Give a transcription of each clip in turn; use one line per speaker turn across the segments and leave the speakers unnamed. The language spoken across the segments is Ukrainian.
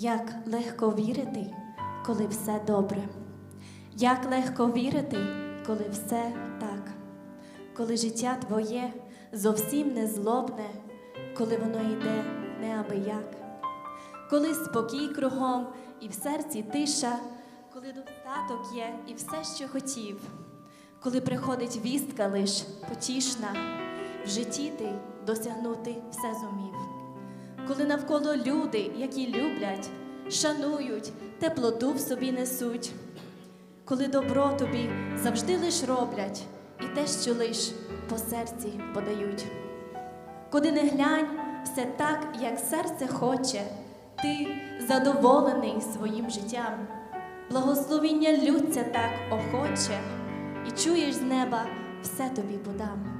Як легко вірити, коли все добре. Як легко вірити, коли все так, коли життя твоє зовсім не злобне, коли воно йде неабияк, коли спокій кругом і в серці тиша, коли достаток є і все, що хотів, коли приходить вістка лиш потішна, в житті ти досягнути все зумів коли навколо люди, які люблять, шанують, теплоту в собі несуть, коли добро тобі завжди лиш роблять, і те, що лиш по серці подають. Куди не глянь, все так, як серце хоче, ти задоволений своїм життям, благословіння лються так охоче, і чуєш з неба все тобі подам.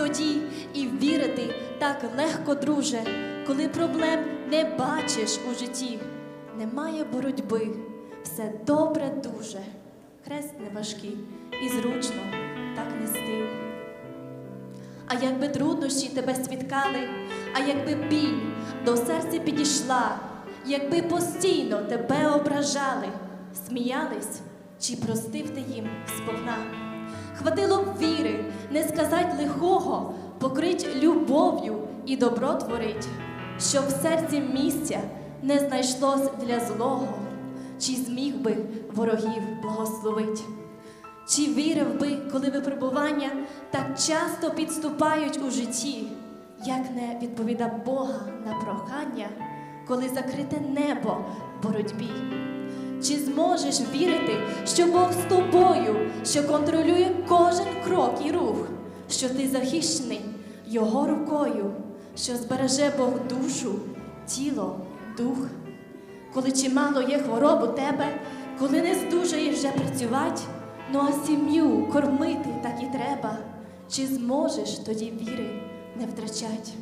Тоді і вірити так легко, друже, коли проблем не бачиш у житті. Немає боротьби, все добре дуже, хрест не важкий і зручно так нести. А якби труднощі тебе спіткали, а якби біль до серця підійшла, якби постійно тебе ображали, сміялись, чи простив ти їм сповна. Хватило б віри, не сказать лихого, покрить любов'ю і добро творить, щоб в серці місця не знайшлось для злого, чи зміг би ворогів благословить. Чи вірив би, коли випробування так часто підступають у житті, як не відповіда Бога на прохання, коли закрите небо в боротьбі? Чи зможеш вірити, що Бог з тобою, що контролює кожен крок і рух, що ти захищений Його рукою, що збереже Бог душу, тіло, дух? Коли чимало є хвороб у тебе, коли не здужаєш вже працювати, ну а сім'ю кормити так і треба, чи зможеш тоді віри не втрачать?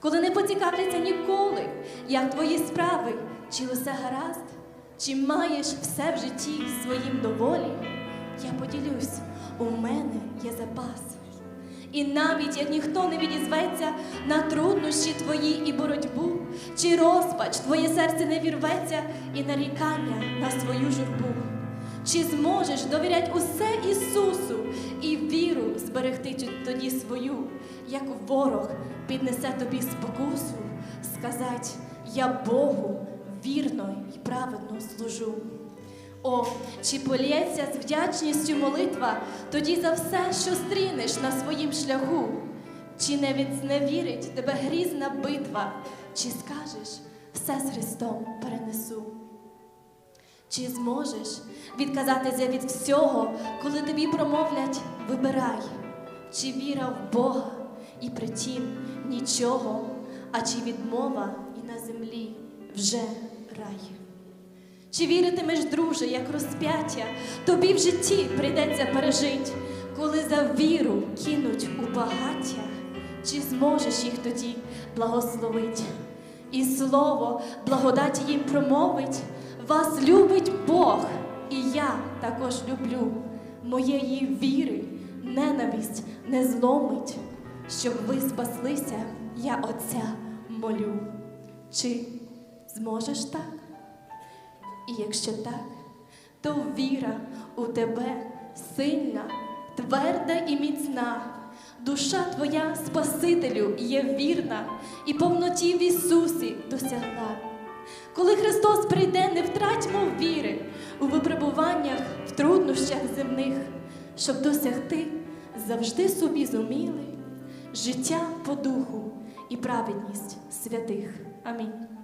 Коли не поцікавляться ніколи, як твої справи, чи усе гаразд? Чи маєш все в житті своїм доволі? Я поділюсь, у мене є запас. І навіть як ніхто не відізветься на труднощі твої і боротьбу, чи розпач твоє серце не вірветься і нарікання на свою журбу, чи зможеш довіряти усе Ісусу і віру зберегти тоді свою, як ворог піднесе тобі спокусу, сказать я Богу вірно і праведно служу. О, чи полється з вдячністю молитва тоді за все, що стрінеш на своїм шляху, чи не відзневірить тебе грізна битва, чи скажеш все з Христом перенесу? Чи зможеш відказатися від всього, коли тобі промовлять вибирай, чи віра в Бога і притім нічого, а чи відмова і на землі вже рай. Чи віритимеш, друже, як розп'яття, тобі в житті прийдеться пережить, коли за віру кинуть у багаття, чи зможеш їх тоді благословить? І слово благодаті їм промовить, вас любить Бог, і я також люблю. Моєї віри ненависть не зломить, щоб ви спаслися, я Отця молю. Чи Зможеш так? І якщо так, то віра у тебе сильна, тверда і міцна, душа твоя Спасителю є вірна і повноті в Ісусі досягла. Коли Христос прийде, не втратьмо віри у випробуваннях, в труднощах земних, щоб досягти завжди собі зуміли життя по духу і праведність святих. Амінь.